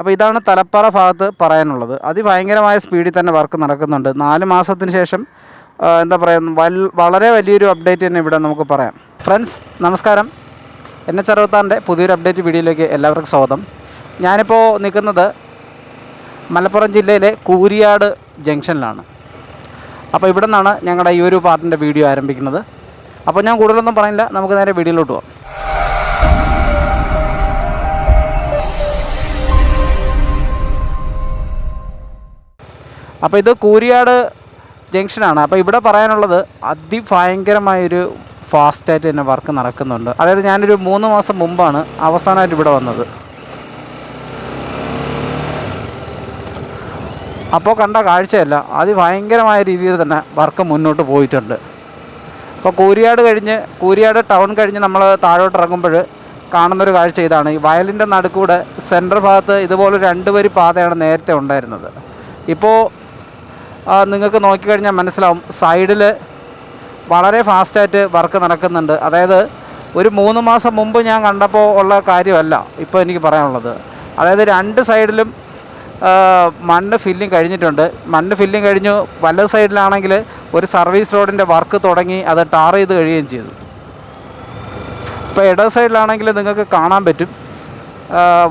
അപ്പോൾ ഇതാണ് തലപ്പാറ ഭാഗത്ത് പറയാനുള്ളത്. അതിഭയങ്കരമായ സ്പീഡിൽ തന്നെ വർക്ക് നടക്കുന്നുണ്ട്. നാല് മാസത്തിന് ശേഷം എന്താ പറയുക വളരെ വലിയൊരു അപ്ഡേറ്റ് തന്നെ ഇവിടെ നമുക്ക് പറയാം. ഫ്രണ്ട്സ് നമസ്കാരം. എൻ എച്ച് അറുപത്താറിന്റെ പുതിയൊരു അപ്ഡേറ്റ് വീഡിയോയിലേക്ക് എല്ലാവർക്കും സ്വാഗതം. ഞാനിപ്പോൾ നിൽക്കുന്നത് മലപ്പുറം ജില്ലയിലെ കൂരിയാട് ജംഗ്ഷനിലാണ്. അപ്പോൾ ഇവിടെ നിന്നാണ് ഞങ്ങളുടെ ഈ ഒരു പാർട്ടിന്റെ വീഡിയോ ആരംഭിക്കുന്നത്. അപ്പോൾ ഞാൻ കൂടുതലൊന്നും പറയില്ല. നമുക്ക് നേരെ വീഡിയോയിലോട്ട് പോകാം അപ്പോൾ ഇത് കൂരിയാട് ജംഗ്ഷനാണ്. അപ്പോൾ ഇവിടെ പറയാനുള്ളത് അതിഭയങ്കരമായൊരു ഫാസ്റ്റായിട്ട് തന്നെ വർക്ക് നടക്കുന്നുണ്ട്. അതായത് ഞാനൊരു മൂന്ന് മാസം മുമ്പാണ് അവസാനമായിട്ട് ഇവിടെ വന്നത്. അപ്പോൾ കണ്ട കാഴ്ചയല്ല അതിഭയങ്കരമായ രീതിയിൽ തന്നെ വർക്ക് മുന്നോട്ട് പോയിട്ടുണ്ട്. അപ്പോൾ കൂരിയാട് കഴിഞ്ഞ് കൂരിയാട് ടൗൺ കഴിഞ്ഞ് നമ്മൾ താഴോട്ട് ഇറങ്ങുമ്പോൾ കാണുന്നൊരു കാഴ്ച ഇതാണ്. ഈ വയലിന്റെ നടുക്കൂടെ സെന്റർ ഭാഗത്ത് ഇതുപോലെ രണ്ട് വരി പാതയാണ് നേരത്തെ ഉണ്ടായിരുന്നത്. ഇപ്പോൾ നിങ്ങൾക്ക് നോക്കിക്കഴിഞ്ഞാൽ മനസ്സിലാവും. സൈഡിൽ വളരെ ഫാസ്റ്റായിട്ട് വർക്ക് നടക്കുന്നുണ്ട്. അതായത് ഒരു മൂന്ന് മാസം മുമ്പ് ഞാൻ കണ്ടപ്പോൾ ഉള്ള കാര്യമല്ല ഇപ്പോൾ എനിക്ക് പറയാനുള്ളത്. അതായത് രണ്ട് സൈഡിലും മണ്ണ് ഫില്ലിങ് കഴിഞ്ഞിട്ടുണ്ട്. മണ്ണ് ഫില്ലിങ് കഴിഞ്ഞു. വലത് സൈഡിലാണെങ്കിൽ ഒരു സർവീസ് റോഡിന്റെ വർക്ക് തുടങ്ങി അത് ടാർ ചെയ്ത് കഴിയുകയും ചെയ്തു. ഇപ്പോൾ ഇടത് സൈഡിലാണെങ്കിൽ നിങ്ങൾക്ക് കാണാൻ പറ്റും.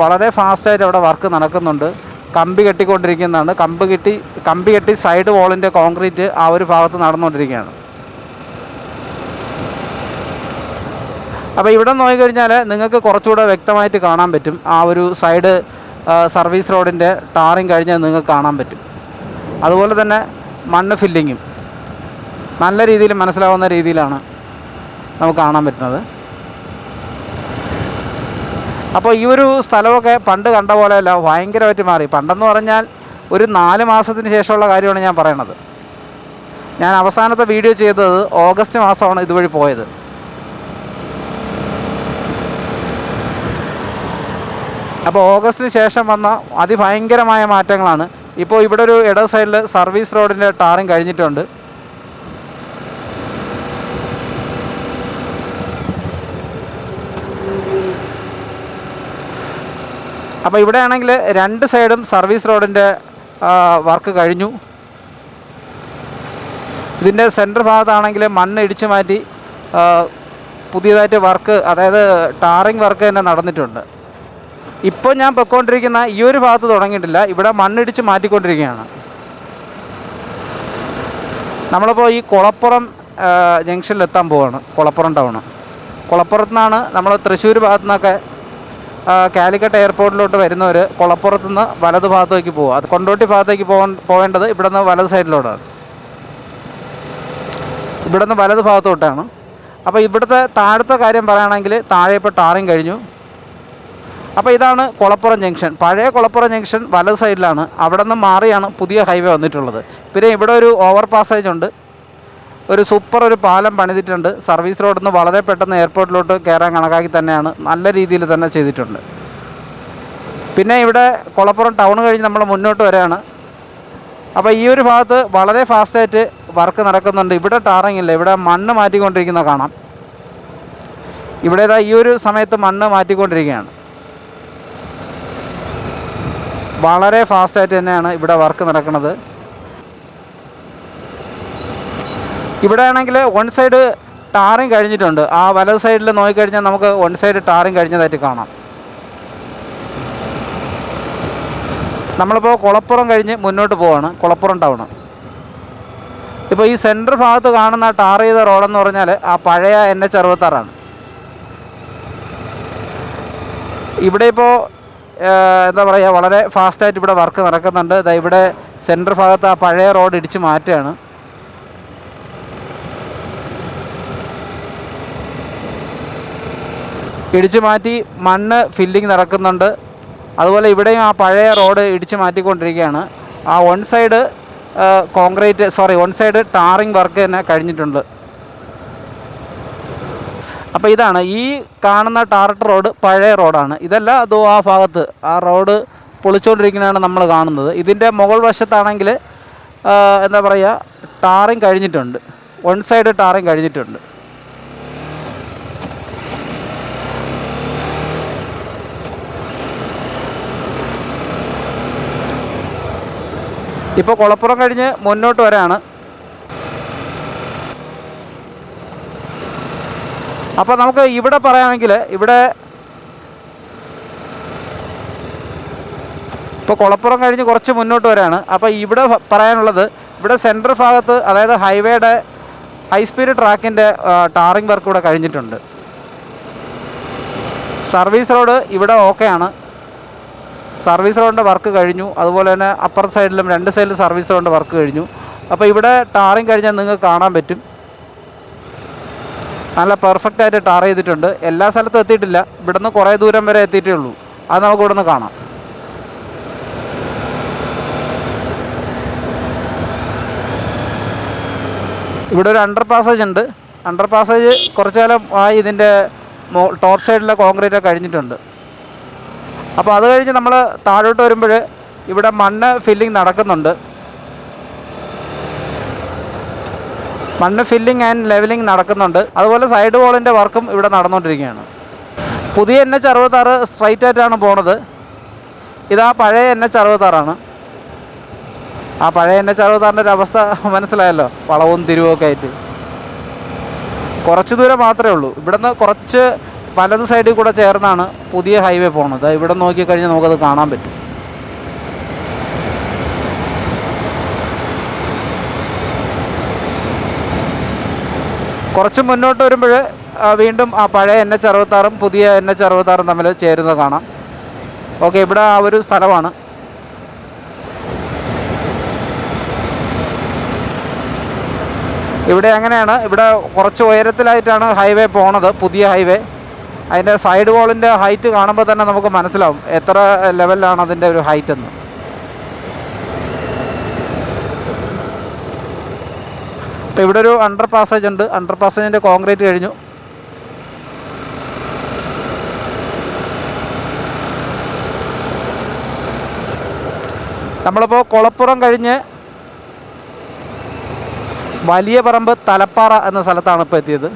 വളരെ ഫാസ്റ്റായിട്ട് അവിടെ വർക്ക് നടക്കുന്നുണ്ട്. കമ്പി കെട്ടിക്കൊണ്ടിരിക്കുന്നതാണ്. കമ്പ് കെട്ടി കമ്പി കെട്ടി സൈഡ് വോളിന്റെ കോൺക്രീറ്റ് ആ ഒരു ഭാഗത്ത് നടന്നുകൊണ്ടിരിക്കുകയാണ്. അപ്പോൾ ഇവിടെ നോക്കിക്കഴിഞ്ഞാൽ നിങ്ങൾക്ക് കുറച്ചുകൂടെ വ്യക്തമായിട്ട് കാണാൻ പറ്റും. ആ ഒരു സൈഡ് സർവീസ് റോഡിന്റെ ടാറിങ് കഴിഞ്ഞാൽ നിങ്ങൾക്ക് കാണാൻ പറ്റും. അതുപോലെ തന്നെ മണ്ണ് ഫില്ലിങ്ങും. നല്ല രീതിയിൽ മനസ്സിലാവുന്ന രീതിയിലാണ് നമുക്ക് കാണാൻ പറ്റുന്നത്. അപ്പോൾ ഈ ഒരു സ്ഥലമൊക്കെ പണ്ട് കണ്ട പോലെയല്ല ഭയങ്കരമായിട്ട് മാറി. പണ്ടെന്ന് പറഞ്ഞാൽ ഒരു നാല് മാസത്തിന് ശേഷമുള്ള കാര്യമാണ് ഞാൻ പറയണത്. ഞാൻ അവസാനത്തെ വീഡിയോ ചെയ്തത് ഓഗസ്റ്റ് മാസമാണ് ഇതുവഴി പോയത്. അപ്പോൾ ഓഗസ്റ്റിന് ശേഷം വന്ന അതിഭയങ്കരമായ മാറ്റങ്ങളാണ്. ഇപ്പോൾ ഇവിടെ ഒരു ഇട സൈഡിൽ സർവീസ് റോഡിന്റെ ടാറിങ് കഴിഞ്ഞിട്ടുണ്ട്. അപ്പോൾ ഇവിടെ ആണെങ്കിൽ രണ്ട് സൈഡും സർവീസ് റോഡിന്റെ വർക്ക് കഴിഞ്ഞു. ഇതിന്റെ സെന്റർ ഭാഗത്താണെങ്കിൽ മണ്ണ് ഇടിച്ചു മാറ്റി പുതിയതായിട്ട് വർക്ക് അതായത് ടാറിങ് വർക്ക് തന്നെ നടന്നിട്ടുണ്ട്. ഇപ്പോൾ ഞാൻ പൊയ്ക്കൊണ്ടിരിക്കുന്ന ഈ ഒരു ഭാഗത്ത് തുടങ്ങിയിട്ടില്ല ഇവിടെ മണ്ണിടിച്ച് മാറ്റിക്കൊണ്ടിരിക്കുകയാണ്. നമ്മളിപ്പോൾ ഈ കുളപ്പുറം ജംഗ്ഷനിലെത്താൻ പോവാണ് കുളപ്പുറം ടൗണ്. കുളപ്പുറത്തു നിന്നാണ് നമ്മൾ തൃശ്ശൂർ ഭാഗത്തു നിന്നൊക്കെ ആ, കാലിക്കറ്റ് എയർപോർട്ടിലോട്ട് വരുന്നവർ കുളപ്പുറത്ത് നിന്ന് വലത് ഭാഗത്തേക്ക് പോകും അത് കൊണ്ടോട്ടി ഭാഗത്തേക്ക് പോകാൻ പോകേണ്ടത് ഇവിടെ നിന്ന് വലത് സൈഡിലോട്ടാണ്. ഇവിടെ നിന്ന് വലത് ഭാഗത്തോട്ടാണ്. അപ്പോൾ ഇവിടുത്തെ താഴത്തെ കാര്യം പറയുകയാണെങ്കിൽ താഴെ ഇപ്പോൾ ടാറിങ് കഴിഞ്ഞു. അപ്പോൾ ഇതാണ് കുളപ്പുറം ജംഗ്ഷൻ. പഴയ കുളപ്പുറം ജംഗ്ഷൻ വലത് സൈഡിലാണ്. അവിടെ നിന്ന് മാറിയാണ് പുതിയ ഹൈവേ വന്നിട്ടുള്ളത്. പിന്നെ ഇവിടെ ഒരു ഓവർ പാസേജ് ഉണ്ട്. ഒരു സൂപ്പർ ഒരു പാലം പണിതിട്ടുണ്ട്. സർവീസ് റോഡിൽ നിന്ന് വളരെ പെട്ടെന്ന് എയർപോർട്ടിലോട്ട് കയറാൻ കണക്കാക്കി തന്നെയാണ്. നല്ല രീതിയിൽ തന്നെ ചെയ്തിട്ടുണ്ട്. പിന്നെ ഇവിടെ കുളപ്പുറം ടൗൺ കഴിഞ്ഞ് നമ്മൾ മുന്നോട്ട് വരികയാണ് അപ്പോൾ ഈ ഒരു ഭാഗത്ത് വളരെ ഫാസ്റ്റായിട്ട് വർക്ക് നടക്കുന്നുണ്ട്. ഇവിടെ ടാറിങ് ഇല്ല. ഇവിടെ മണ്ണ് മാറ്റിക്കൊണ്ടിരിക്കുന്ന കാണാം. ഇവിടെ ഈ ഒരു സമയത്ത് മണ്ണ് മാറ്റിക്കൊണ്ടിരിക്കുകയാണ്. വളരെ ഫാസ്റ്റായിട്ട് തന്നെയാണ് ഇവിടെ വർക്ക് നടക്കുന്നത്. ഇവിടെ ആണെങ്കിൽ വൺ സൈഡ് ടാറിങ് കഴിഞ്ഞിട്ടുണ്ട്. ആ വലത് സൈഡിൽ നോക്കിക്കഴിഞ്ഞാൽ നമുക്ക് വൺ സൈഡ് ടാറിങ് കഴിഞ്ഞതായിട്ട് കാണാം. നമ്മളിപ്പോൾ കുളപ്പുറം കഴിഞ്ഞ് മുന്നോട്ട് പോവാണ്. കുളപ്പുറം ടൗണ് ഇപ്പോൾ ഈ സെന്റർ ഭാഗത്ത് കാണുന്ന ടാർ ചെയ്ത റോഡെന്ന് പറഞ്ഞാൽ ആ പഴയ എൻ എച്ച് അറുപത്താറാണ്. ഇവിടെ ഇപ്പോൾ എന്താ പറയുക വളരെ ഫാസ്റ്റായിട്ട് ഇവിടെ വർക്ക് നടക്കുന്നുണ്ട്. ഇവിടെ സെന്റർ ഭാഗത്ത് ആ പഴയ റോഡ് ഇടിച്ച് മാറ്റുകയാണ്. ഇടിച്ചു മാറ്റി മണ്ണ് ഫില്ലിംഗ് നടക്കുന്നുണ്ട്. അതുപോലെ ഇവിടെയും ആ പഴയ റോഡ് ഇടിച്ചു മാറ്റിക്കൊണ്ടിരിക്കുകയാണ്. ആ one side concrete sorry one side tarring work തന്നെ കഴിഞ്ഞിട്ടുണ്ട്. അപ്പോൾ ഇതാണ് ഈ കാണുന്ന ടാറിട്ട് റോഡ് പഴയ റോഡാണ് ഇതല്ല അതോ ആ ഭാഗത്ത്. ആ റോഡ് പൊളിച്ചുകൊണ്ടിരിക്കുന്നതാണ് നമ്മൾ കാണുന്നത്. ഇതിന്റെ മുകൾ വശത്താണെങ്കിൽ എന്താ പറയുക ടാറിങ് കഴിഞ്ഞിട്ടുണ്ട്. വൺ സൈഡ് ടാറിങ് കഴിഞ്ഞിട്ടുണ്ട്. ഇപ്പോൾ കുളപ്പുറം കഴിഞ്ഞ് മുന്നോട്ട് വരാണ് അപ്പോൾ നമുക്ക് ഇവിടെ പറയാമെങ്കിൽ ഇവിടെ ഇപ്പോൾ കുളപ്പുറം കഴിഞ്ഞ് കുറച്ച് മുന്നോട്ട് വരാണ് അപ്പോൾ ഇവിടെ പറയാനുള്ളത് ഇവിടെ സെൻട്രൽ ഭാഗത്ത് അതായത് ഹൈവേയുടെ ഹൈ സ്പീഡ് ട്രാക്കിന്റെ ടാറിംഗ് വർക്ക് ഇവിടെ കഴിഞ്ഞിട്ടുണ്ട്. സർവീസ് റോഡ് ഇവിടെ ഓക്കെയാണ്. സർവീസ് റോഡിന്റെ വർക്ക് കഴിഞ്ഞു. അതുപോലെ തന്നെ അപ്പർ സൈഡിലും രണ്ട് സൈഡിലും സർവീസ് റോഡിന്റെ വർക്ക് കഴിഞ്ഞു. അപ്പോൾ ഇവിടെ ടാറിങ് കഴിഞ്ഞാൽ നിങ്ങൾക്ക് കാണാൻ പറ്റും. നല്ല പെർഫെക്റ്റ് ആയിട്ട് ടാർ ചെയ്തിട്ടുണ്ട്. എല്ലാ സ്ഥലത്തും എത്തിയിട്ടില്ല. ഇവിടുന്ന് കുറേ ദൂരം വരെ എത്തിയിട്ടേ ഉള്ളൂ. അത് നമുക്ക് ഇവിടുന്ന് കാണാം. ഇവിടെ ഒരു അണ്ടർ പാസേജ് ഉണ്ട്. അണ്ടർ പാസേജ് കുറച്ചു കാലം ആയി ഇതിന്റെ ടോപ്പ് സൈഡിലെ കോൺക്രീറ്റ് കഴിഞ്ഞിട്ടുണ്ട്. അപ്പോൾ അത് കഴിഞ്ഞ് നമ്മൾ താഴോട്ട് വരുമ്പോൾ ഇവിടെ മണ്ണ് ഫില്ലിംഗ് നടക്കുന്നുണ്ട്. മണ്ണ് ഫില്ലിംഗ് ആൻഡ് ലെവലിംഗ് നടക്കുന്നുണ്ട്. അതുപോലെ സൈഡ് വോളിന്റെ വർക്കും ഇവിടെ നടന്നുകൊണ്ടിരിക്കുകയാണ് പുതിയ എൻ എച്ച് അറുപത്താറ് സ്ട്രൈറ്റ് ആയിട്ടാണ് പോണത്. ഇതാ പഴയ എൻ എച്ച് അറുപത്താറാണ്. ആ പഴയ എൻ എച്ച് അറുപത്താറിന്റെ ഒരു അവസ്ഥ മനസ്സിലായല്ലോ. വളവും തിരിവും ആയിട്ട്. കുറച്ച് ദൂരം മാത്രമേ ഉള്ളൂ. ഇവിടുന്ന് കുറച്ച് വലത് സൈഡിൽ കൂടെ ചേർന്നാണ് പുതിയ ഹൈവേ പോകുന്നത്. ഇവിടെ നോക്കിക്കഴിഞ്ഞാൽ നമുക്കത് കാണാൻ പറ്റും. കുറച്ച് മുന്നോട്ട് വരുമ്പോൾ വീണ്ടും ആ പഴയ എൻ എച്ച് അറുപത്താറും പുതിയ എൻ എച്ച് അറുപത്താറും തമ്മിൽ ചേരുന്നത് കാണാം. ഓക്കെ ഇവിടെ ആ ഒരു സ്ഥലമാണ്. ഇവിടെ അങ്ങനെയാണ്. ഇവിടെ കുറച്ച് ഉയരത്തിലായിട്ടാണ് ഹൈവേ പോണത് പുതിയ ഹൈവേ. അതിന്റെ സൈഡ് വാളിന്റെ ഹൈറ്റ് കാണുമ്പോൾ തന്നെ നമുക്ക് മനസ്സിലാവും എത്ര ലെവലിലാണ് അതിന്റെ ഒരു ഹൈറ്റ് എന്ന്. അപ്പോൾ ഇവിടെ ഒരു അണ്ടർ പാസേജ് ഉണ്ട്. അണ്ടർ പാസേജിന്റെ കോൺക്രീറ്റ് കഴിഞ്ഞു. നമ്മളിപ്പോൾ കുളപ്പുറം കഴിഞ്ഞ് വലിയ പറമ്പ് തലപ്പാറ എന്ന സ്ഥലത്താണ് ഇപ്പോൾ എത്തിയത്.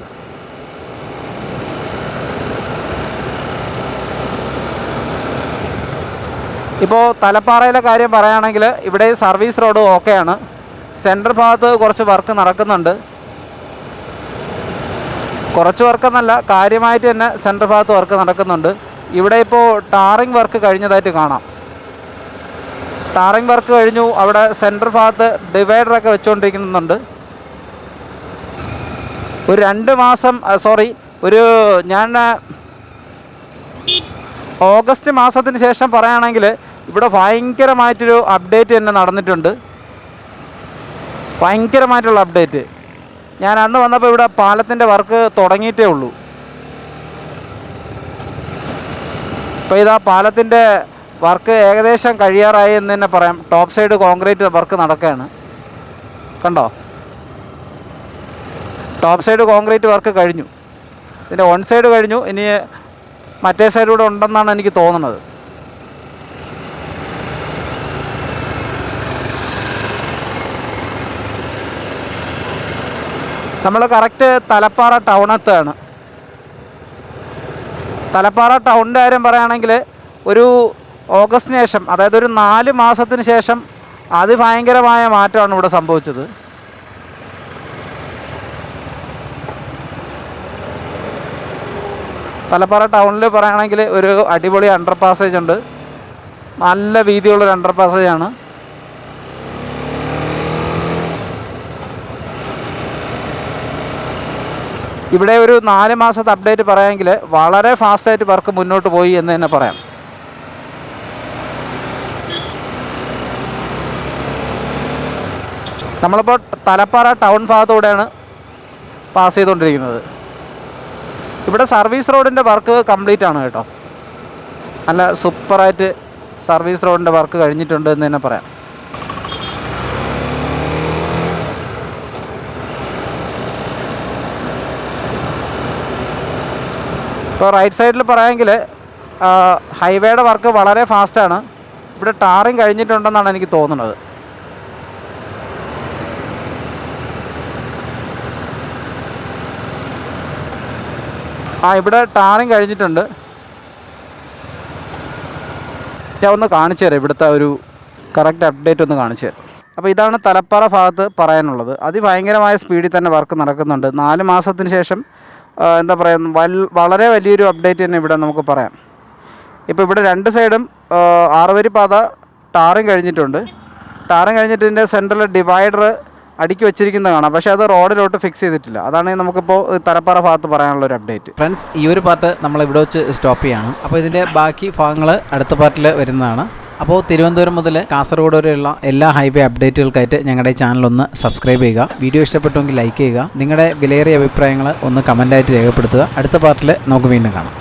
ഇപ്പോൾ തലപ്പാറയിലെ കാര്യം പറയുകയാണെങ്കിൽ ഇവിടെ സർവീസ് റോഡ് ഓക്കെയാണ്. സെൻട്രൽ ഭാഗത്ത് കുറച്ച് വർക്ക് നടക്കുന്നുണ്ട്. കുറച്ച് വർക്കെന്നല്ല കാര്യമായിട്ട് തന്നെ സെൻട്രൽ ഭാഗത്ത് വർക്ക് നടക്കുന്നുണ്ട്. ഇവിടെ ഇപ്പോൾ ടാറിംഗ് വർക്ക് കഴിഞ്ഞതായിട്ട് കാണാം. ടാറിംഗ് വർക്ക് കഴിഞ്ഞു അവിടെ സെൻട്രൽ ഭാഗത്ത് ഡിവൈഡറൊക്കെ വെച്ചുകൊണ്ടിരിക്കുന്നുണ്ട് ഒരു രണ്ട് മാസം സോറി ഒരു ഞാൻ ഓഗസ്റ്റ് മാസത്തിന് ശേഷം പറയുകയാണെങ്കിൽ ഇവിടെ ഭയങ്കരമായിട്ടൊരു അപ്ഡേറ്റ് തന്നെ നടന്നിട്ടുണ്ട്. ഭയങ്കരമായിട്ടുള്ള അപ്ഡേറ്റ് ഞാൻ അന്ന് വന്നപ്പോൾ ഇവിടെ പാലത്തിന്റെ വർക്ക് തുടങ്ങിയിട്ടേ ഉള്ളൂ. ഇപ്പോൾ ഇതാ പാലത്തിന്റെ വർക്ക് ഏകദേശം കഴിയാറായി എന്ന് തന്നെ പറയാം. ടോപ്പ് സൈഡ് കോൺക്രീറ്റ് വർക്ക് നടക്കുകയാണ് കണ്ടോ? ടോപ്പ് സൈഡ് കോൺക്രീറ്റ് വർക്ക് കഴിഞ്ഞു. ഇതിന്റെ വൺ സൈഡ് കഴിഞ്ഞു. ഇനി മറ്റേ സൈഡ് കൂടെ ഉണ്ടെന്നാണ് എനിക്ക് തോന്നുന്നത്. നമ്മൾ കറക്റ്റ് തലപ്പാറ ടൗണത്താണ് തലപ്പാറ ടൗണിന്റെ കാര്യം പറയുകയാണെങ്കിൽ ഒരു ഓഗസ്റ്റിന് ശേഷം അതായത് ഒരു നാല് മാസത്തിന് ശേഷം അതിഭയങ്കരമായ മാറ്റമാണ് ഇവിടെ സംഭവിച്ചത്. തലപ്പാറ ടൗണിൽ പറയുകയാണെങ്കിൽ ഒരു അടിപൊളി അണ്ടർ പാസേജ് ഉണ്ട്. നല്ല വീതിയുള്ളൊരു അണ്ടർ പാസേജാണ് ഇവിടെ ഒരു നാല് മാസത്തെ അപ്ഡേറ്റ് പറയാമെങ്കിൽ വളരെ ഫാസ്റ്റായിട്ട് വർക്ക് മുന്നോട്ട് പോയി എന്ന് തന്നെ പറയാം. നമ്മളിപ്പോൾ തലപ്പാറ ടൗൺ ഭാഗത്തൂടെയാണ് പാസ് ചെയ്തുകൊണ്ടിരിക്കുന്നത്. ഇവിടെ സർവീസ് റോഡിന്റെ വർക്ക് കംപ്ലീറ്റ് ആണ് കേട്ടോ. നല്ല സൂപ്പറായിട്ട് സർവീസ് റോഡിന്റെ വർക്ക് കഴിഞ്ഞിട്ടുണ്ട് എന്ന് തന്നെ പറയാം. ഇപ്പോൾ റൈറ്റ് സൈഡിൽ പറയാമെങ്കിൽ ഹൈവേയുടെ വർക്ക് വളരെ ഫാസ്റ്റാണ് ഇവിടെ ടാറിങ് കഴിഞ്ഞിട്ടുണ്ടെന്നാണ് എനിക്ക് തോന്നുന്നത്. ആ ഇവിടെ ടാറിങ് കഴിഞ്ഞിട്ടുണ്ട്. ഞാൻ ഒന്ന് കാണിച്ചു തരാം ഇവിടുത്തെ ഒരു കറക്റ്റ് അപ്ഡേറ്റ് ഒന്ന് കാണിച്ചു തരാം. അപ്പോൾ ഇതാണ് തലപ്പാറ ഭാഗത്ത് പറയാനുള്ളത്. അതിഭയങ്കരമായ സ്പീഡിൽ തന്നെ വർക്ക് നടക്കുന്നുണ്ട്. നാല് മാസത്തിന് ശേഷം എന്താ പറയുക വൽ വളരെ വലിയൊരു അപ്ഡേറ്റ് തന്നെ ഇവിടെ നമുക്ക് പറയാം. ഇപ്പോൾ ഇവിടെ രണ്ട് സൈഡും ആറുവരി പാത ടാറും കഴിഞ്ഞിട്ടുണ്ട്. ടാറും കഴിഞ്ഞിട്ട് ഇതിന്റെ സെൻട്രൽ ഡിവൈഡർ അടുക്കി വെച്ചിരിക്കുന്ന കാണാം പക്ഷേ അത് റോഡിലോട്ട് ഫിക്സ് ചെയ്തിട്ടില്ല. അതാണ് നമുക്കിപ്പോൾ തലപ്പാറ ഭാഗത്ത് പറയാനുള്ള ഒരു അപ്ഡേറ്റ് ഫ്രണ്ട്സ് ഈ ഒരു പാർട്ട് നമ്മൾ ഇവിടെ വെച്ച് സ്റ്റോപ്പ് ചെയ്യാണ്. അപ്പോൾ ഇതിന്റെ ബാക്കി ഭാഗങ്ങൾ അടുത്ത പാർട്ടിൽ വരുന്നതാണ്. അപ്പോൾ തിരുവനന്തപുരം മുതൽ കാസർഗോഡ് വരെയുള്ള എല്ലാ ഹൈവേ അപ്ഡേറ്റുകൾക്കായിട്ട് ഞങ്ങളുടെ ചാനൽ ഒന്ന് സബ്സ്ക്രൈബ് ചെയ്യുക. വീഡിയോ ഇഷ്ടപ്പെട്ടുവെങ്കിൽ ലൈക്ക് ചെയ്യുക. നിങ്ങളുടെ വിലയേറിയ അഭിപ്രായങ്ങൾ ഒന്ന് കമന്റായിട്ട് രേഖപ്പെടുത്തുക. അടുത്ത പാർട്ടിൽ നമുക്ക് വീണ്ടും കാണാം.